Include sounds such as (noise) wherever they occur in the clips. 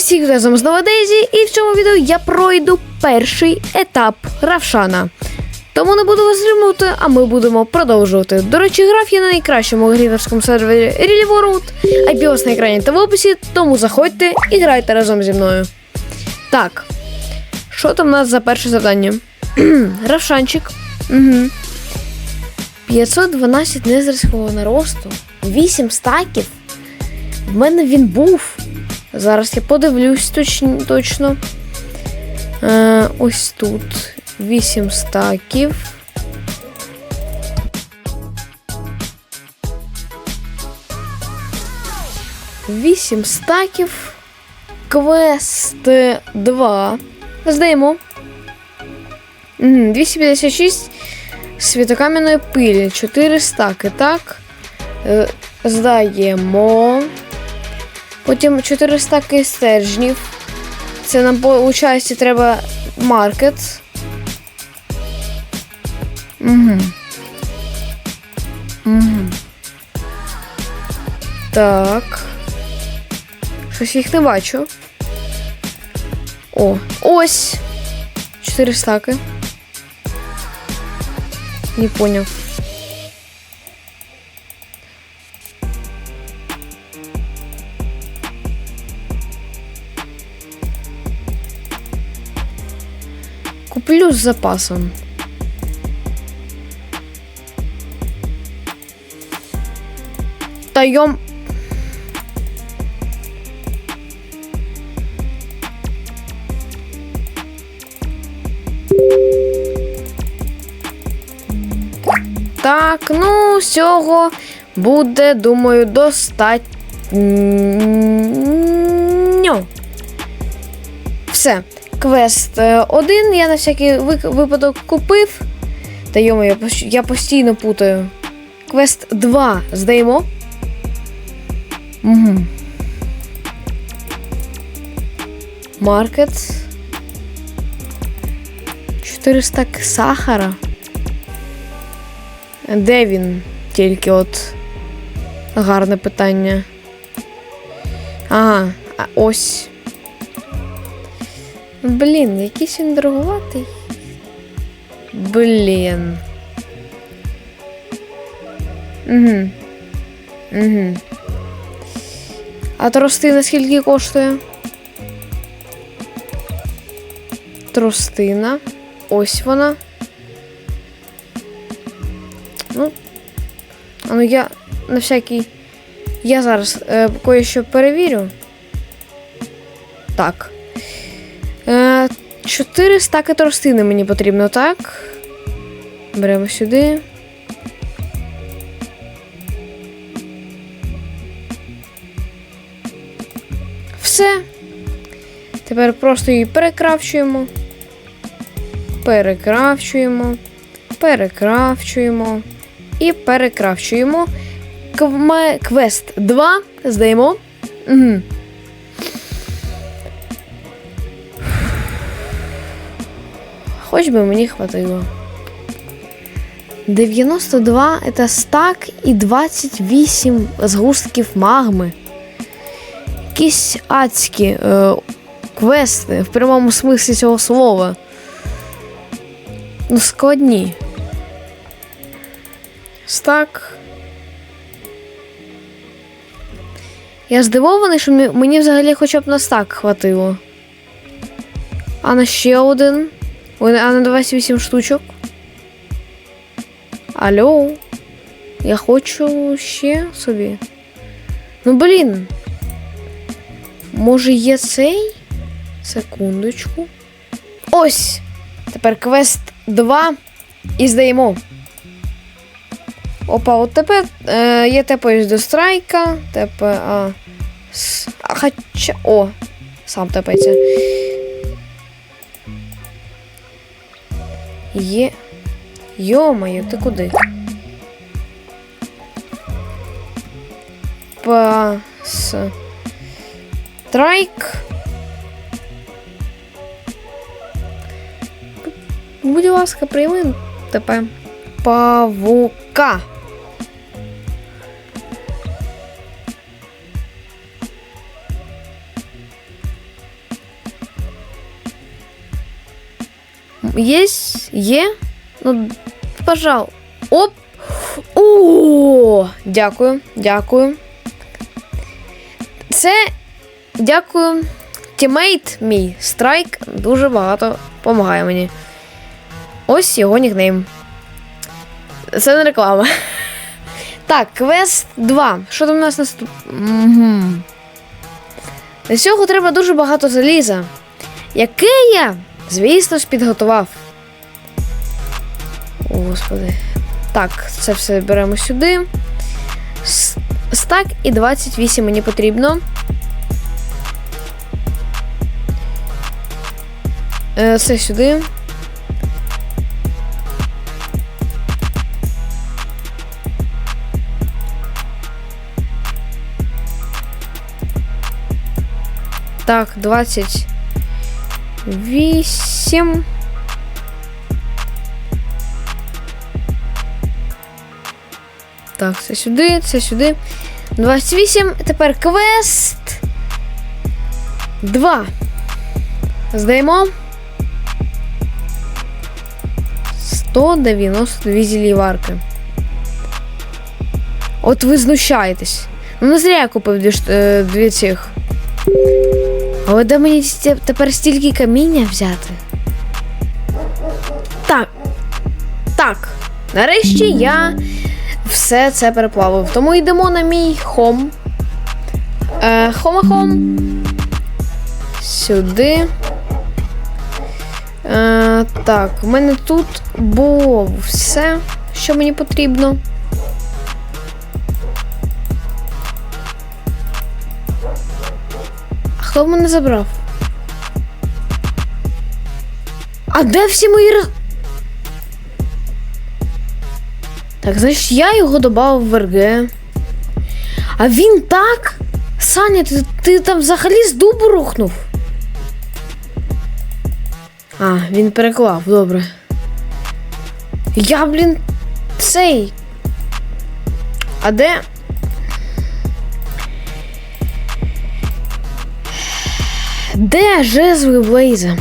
Усіх разом з Новодезі, і в цьому відео я пройду перший етап Равшана. Тому не буду вас зримувати, а ми будемо продовжувати. До речі, грав я на найкращому гріверському сервері Really World, IPOS на екрані та в описі, тому заходьте і грайте разом зі мною. Так, що там у нас за перше завдання? (clears throat) Равшанчик. Угу. 512 незерського наросту, 8 стаків. В мене він був. Зараз я подивлюсь точно. точно. Е, ось тут 8 стаків. Вісім стаків. Квест 2. Здаємо. 256 світокам'яної пилі. 4 стаки, так? Е, Здаємо. Потім 4 стаки стержнів. Це нам виходить треба маркет. Угу. Угу. Так. Щось їх не бачу. О, ось. 4 стаки. Не понял. Куплю с запасом. Даем. Так, ну, всього буде, думаю, достатньо. Все. Квест е, один я на всякий випадок купив. Та йому я, постійно путаю. Квест 2 здаємо. Угу. Маркет. 400 сахара. Де він? Тільки от гарне питання. Ага, ось. Блін, якийсь він дороговатий. Блін. Угу. Угу. А тростина скільки коштує? Тростина. Ось вона. Ну. А ну я на всякий. Я зараз е, кое-що перевірю. Так. Е, 4 стаки тростини мені потрібно, так? Беремо сюди. Все. Тепер просто її перекрафчуємо. Перекрафчуємо. Перекрафчуємо. І перекрафчуємо. Квест 2. Здаємо. Угу. Хоч би мені хватило. 92 это стак і 28 згустків магми. Якісь адські е, квести в прямому смислі цього слова. Ну, складні. Стак. Я здивований, що мені взагалі хоча б на стак хватило. А на ще один. А на 28 штучок. Алло. Я хочу ще собі. Ну, блін. Може є цей? Секундочку. Ось! Тепер квест 2 і здаємо. Опа, от тепер е, я тепаюсь до страйка. Тепер. А, с, а, хоча. О! Сам тепається. Є. Йо-моє, ти куди? Пас. Трайк. Будь ласка, прийми тепер павука. Есть? Є? Ну, пожал. Оп! О, дякую, дякую. Це дякую. Тімейт мій страйк дуже багато допомагає мені. Ось його нікнейм. Це не реклама. (laughs) Так, квест 2. Що там у нас наступ? Угу. Для цього треба дуже багато заліза. Яке я, звісно ж, підготував. О, господи. Так, це все беремо сюди. Стак і 28 мені потрібно. Е, Це сюди. Так, 28. Так, це сюди, це сюди. 28. Тепер квест. 2. Здаємо. 192 зіліварки. От ви знущаєтесь. Ну, не зря я купив дві, е, дві цих. Але де мені тепер стільки каміння взяти? Так. Так. Нарешті я все це переплавив. Тому йдемо на мій хом. Е, Хома-хом. Сюди. Е, так, в мене тут було все, що мені потрібно. Хто мене забрав? А де всі мої роз... Так, значить, я його додав в РГ. А він так? Саня, ти, ти там взагалі з дубу рухнув? А, він переклав, добре. Я, блін, цей. А де? Де жезли Блейза?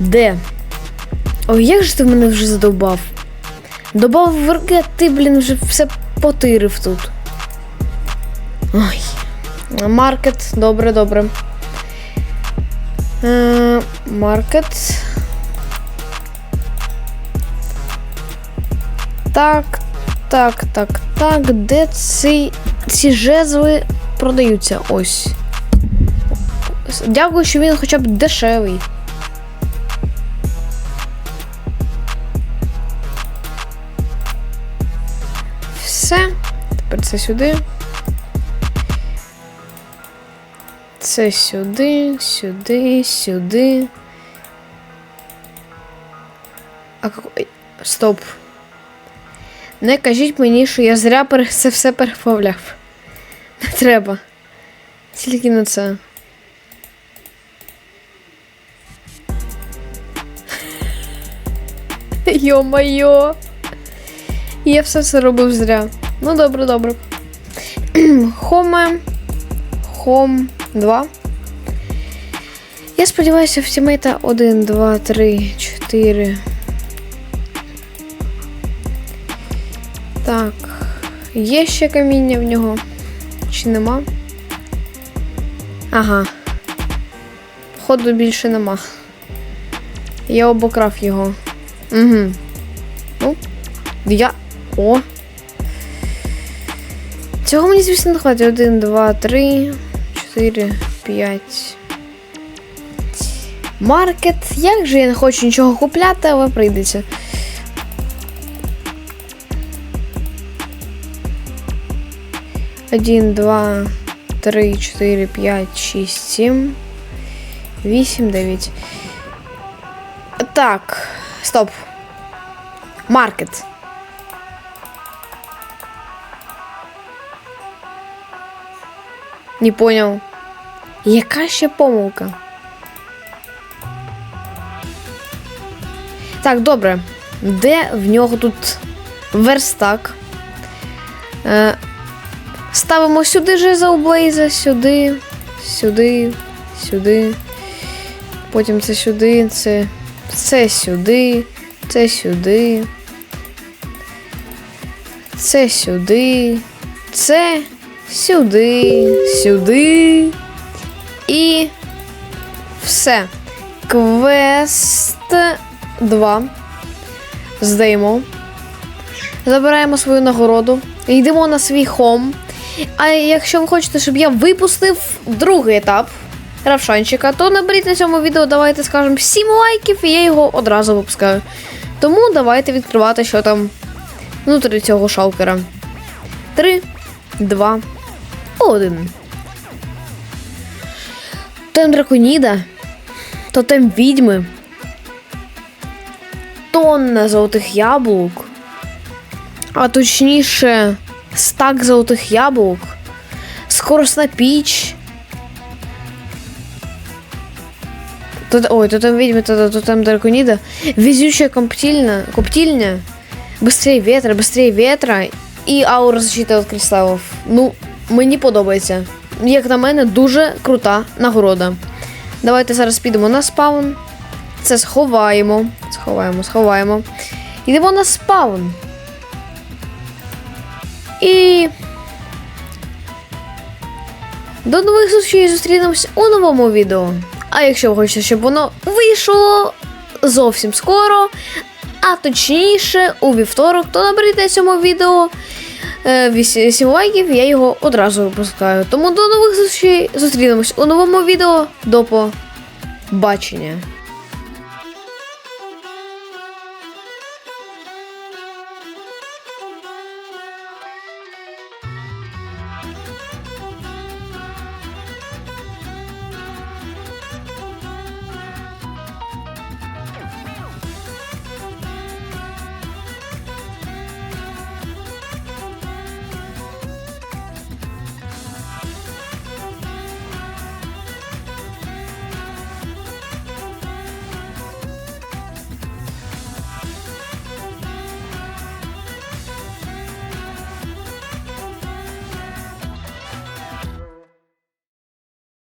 Де? Ой, як же ти мене вже задовбав? Добав в РГ, ти, блін, вже все потирив тут. Ой. Маркет, добре, добре. Е, Маркет. Так, так, так, так. Де ці, ці жезли продаються? Ось. Дякую, що він хоча б дешевий. Все. Тепер це сюди. Це сюди, сюди, сюди. А какой. Стоп. Не кажіть мені, що я зря це все переплавляв. Не треба. Тільки на це. (laughs) Йо-майо. Я все це робив зря. Ну, добре, добре. (clears throat) Хоме. Хом 2. Я сподіваюся, в тімейта 1, 2, 3, 4. Так. Є ще каміння в нього? Чи нема? Ага. Походу більше нема. Я обокрав його. Угу. Ну, я. О. Цього мені, звісно, не хватить. Один, два, три, чотири, п'ять. Маркет. Як же я не хочу нічого купляти, але прийдеться. Один, два, три, чотири, п'ять, шість, сім, вісім, дев'ять. Так, стоп. Маркет. Не понял. Яка ще помилка? Так, добре. Де в нього тут верстак? Е, ставимо сюди жезл Блейза, сюди, сюди, сюди. Потім це сюди, це Це сюди, це сюди. Це сюди. Це сюди, сюди. І все. Квест 2. Здаємо. Забираємо свою нагороду. Йдемо на свій хом. А якщо ви хочете, щоб я випустив другий етап Равшанчика, то наберіть на цьому відео, давайте скажемо 7 лайків, і я його одразу випускаю. Тому давайте відкривати, що там внутрі цього шалкера. 3, 2, 1. Тотем драконіда, тотем відьми, тонна золотих яблук, а точніше, стак золотих яблук, скоросна піч. Тут, ой, тотем відьми, тотем, тотем драконіда, везючая коптильня, коптильня, быстрее ветра, быстрее ветра і аура защита від кристалів. Ну, мені подобається. Як на мене, дуже крута нагорода. Давайте зараз підемо на спаун. Це сховаємо. Сховаємо, сховаємо. Йдемо на спаун. І. До нових зустрічей зустрінемось у новому відео. А якщо ви хочете, щоб воно вийшло зовсім скоро, а точніше у вівторок, то наберіть цьому відео 8 лайків, я його одразу випускаю. Тому до нових зустрічей зустрінемось у новому відео. До побачення.